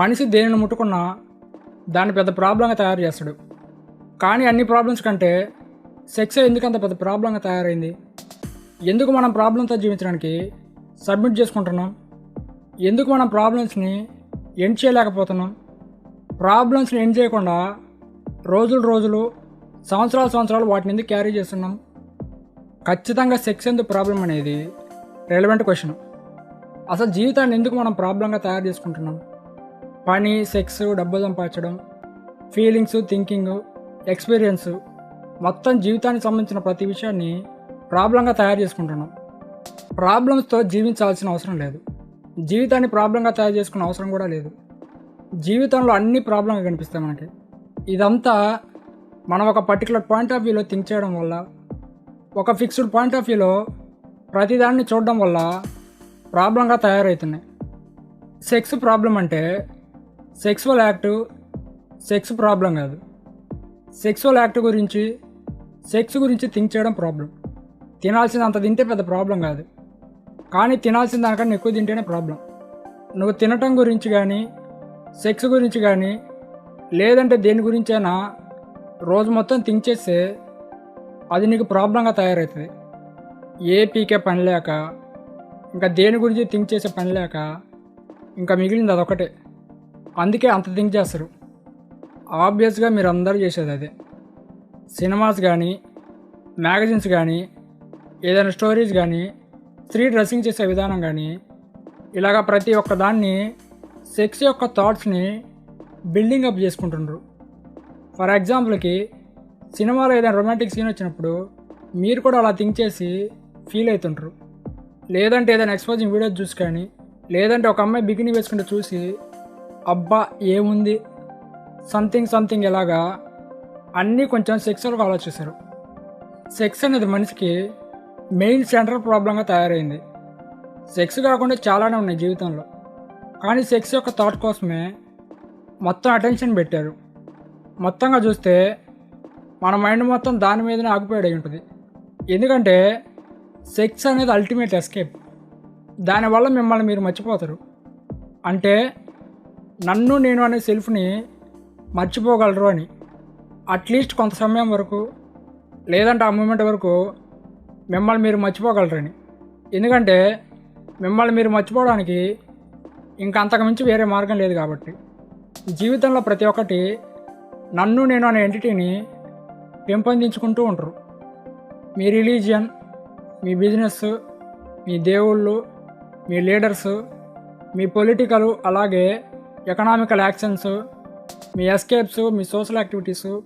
మనిషి దేనిని ముట్టుకున్నా దాన్ని పెద్ద ప్రాబ్లంగా తయారు చేస్తాడు. కానీ అన్ని ప్రాబ్లమ్స్ కంటే సెక్స్ ఎందుకంత పెద్ద ప్రాబ్లంగా తయారైంది? ఎందుకు మనం ప్రాబ్లంతో జీవించడానికి సబ్మిట్ చేసుకుంటున్నాం? ఎందుకు మనం ప్రాబ్లమ్స్ని ఎండ్ చేయలేకపోతున్నాం? ప్రాబ్లమ్స్ని ఎండ్ చేయకుండా రోజులు రోజులు సంవత్సరాలు సంవత్సరాలు వాటిని ఎందుకు క్యారీ చేస్తున్నాం? ఖచ్చితంగా సెక్స్ ఎందుకు ప్రాబ్లం అనేది రెలవెంట్ క్వశ్చన్ అసలు జీవితాన్ని ఎందుకు మనం ప్రాబ్లంగా తయారు చేసుకుంటున్నాం? పని సెక్స్ డబ్బు సంపాదించడం ఫీలింగ్స్ థింకింగ్ ఎక్స్పీరియన్స్ మొత్తం జీవితానికి సంబంధించిన ప్రతి విషయాన్ని ప్రాబ్లంగా తయారు చేసుకుంటున్నాం. ప్రాబ్లమ్స్తో జీవించాల్సిన అవసరం లేదు. జీవితాన్ని ప్రాబ్లంగా తయారు చేసుకునే అవసరం కూడా లేదు. జీవితంలో అన్ని ప్రాబ్లంగా కనిపిస్తాయి మనకి. ఇదంతా మనం ఒక పర్టికులర్ పాయింట్ ఆఫ్ వ్యూలో థింక్ చేయడం వల్ల ఒక ఫిక్స్డ్ పాయింట్ ఆఫ్ వ్యూలో ప్రతిదాన్ని చూడడం వల్ల ప్రాబ్లంగా తయారవుతున్నాయి సెక్స్ ప్రాబ్లం అంటే సెక్సువల్ యాక్ట్ సెక్స్ ప్రాబ్లం కాదు. సెక్సువల్ యాక్ట్ గురించి సెక్స్ గురించి థింక్ చేయడం ప్రాబ్లం. తినాల్సింది అంత తింటే పెద్ద ప్రాబ్లం కాదు. కానీ తినాల్సిన దానికన్నా ఎక్కువ తింటేనే ప్రాబ్లం. నువ్వు తినటం గురించి కానీ సెక్స్ గురించి కానీ లేదంటే దేని గురించైనా రోజు మొత్తం థింక్ చేస్తే అది నీకు ప్రాబ్లంగా తయారవుతుంది. ఏ పీకే పని లేక ఇంకా దేని గురించి థింక్ చేసే పని లేక ఇంకా మిగిలింది అదొకటే అందుకే అంత థింక్ చేస్తారు. ఆబ్వియస్గా మీరు అందరూ చేసేది అదే. సినిమాస్ కానీ మ్యాగజైన్స్ కానీ ఏదైనా స్టోరీస్ కానీ స్త్రీ డ్రెస్సింగ్ చేసే విధానం కానీ ఇలాగ ప్రతి ఒక్క దాన్ని సెక్స్ యొక్క థాట్స్ని బిల్డింగ్ అప్ చేసుకుంటుండ్రు. ఫర్ ఎగ్జాంపుల్కి సినిమాలో ఏదైనా రొమాంటిక్ సీన్ వచ్చినప్పుడు మీరు కూడా అలా థింక్ చేసి ఫీల్ అవుతుంటారు లేదంటే ఏదైనా ఎక్స్పోజింగ్ వీడియోస్ చూసి కానీ లేదంటే ఒక అమ్మాయి బిగిని వేసుకుంటే చూసి అబ్బా ఏముంది? సంథింగ్ సంథింగ్ ఎలాగా? అన్నీ కొంచెం సెక్సువల్గా ఆలోచిస్తారు. సెక్స్ అనేది మనిషికి మెయిన్ సెంట్రల్ ప్రాబ్లంగా తయారైంది. సెక్స్ కాకుండా చాలానే ఉన్నాయి జీవితంలో. కానీ సెక్స్ యొక్క థాట్ కోసమే మొత్తం అటెన్షన్ పెట్టారు. మొత్తంగా చూస్తే మన మైండ్ మొత్తం దాని మీదనే ఆగిపోయాడు అయి ఉంటుంది. ఎందుకంటే సెక్స్ అనేది అల్టిమేట్ ఎస్కేప్ దానివల్ల మిమ్మల్ని మీరు మర్చిపోతారు. అంటే నన్ను నేను అనే సెల్ఫ్ని మర్చిపోగలరు అని. అట్లీస్ట్ కొంత సమయం వరకు లేదంటే ఆ మూమెంట్ వరకు మిమ్మల్ని మీరు మర్చిపోగలరని ఎందుకంటే మిమ్మల్ని మీరు మర్చిపోవడానికి ఇంకా అంతకుమించి వేరే మార్గం లేదు కాబట్టి. జీవితంలో ప్రతి ఒక్కటి నన్ను నేను అనే ఎంటిటీని పెంపొందించుకుంటూ ఉంటారు. మీ రిలీజియన్ మీ బిజినెస్ మీ దేవుళ్ళు మీ లీడర్స్ మీ పొలిటికల్ అలాగే ఎకనామికల్ యాక్షన్స్ మీ ఎస్కేప్స్ మీ సోషల్ యాక్టివిటీస్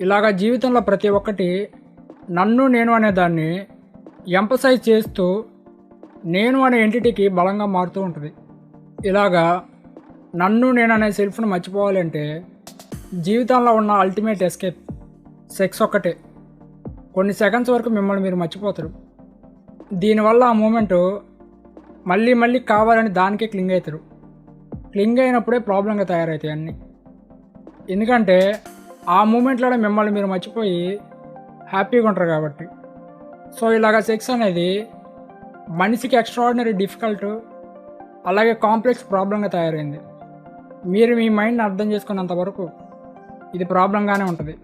ఇలాగ జీవితంలో ప్రతి ఒక్కటి నన్ను నేను అనే దాన్ని ఎంపసైజ్ చేస్తూ నేను అనే ఎంటిటీకి బలంగా మారుతూ ఉంటుంది. ఇలాగా నన్ను నేను అనే సెల్ఫ్ను మర్చిపోవాలంటే జీవితంలో ఉన్న అల్టిమేట్ ఎస్కేప్ సెక్స్ ఒక్కటే. కొన్ని సెకండ్స్ వరకు మిమ్మల్ని మీరు మర్చిపోతారు. దీనివల్ల ఆ మూమెంట్ మళ్ళీ మళ్ళీ కావాలని దానికే క్లింగ్ అవుతారు క్లింగ్ అయినప్పుడే ప్రాబ్లంగా తయారవుతాయి అన్నీ. ఎందుకంటే ఆ మూమెంట్లోనే మిమ్మల్ని మీరు మర్చిపోయి హ్యాపీగా ఉంటారు కాబట్టి. సో ఇలాగ సెక్స్ అనేది మనిషికి ఎక్స్ట్రాడినరీ డిఫికల్ట్ అలాగే కాంప్లెక్స్ ప్రాబ్లంగా తయారైంది. మీరు మీ మైండ్ని అర్థం చేసుకున్నంత వరకు ఇది ప్రాబ్లంగానే ఉంటుంది.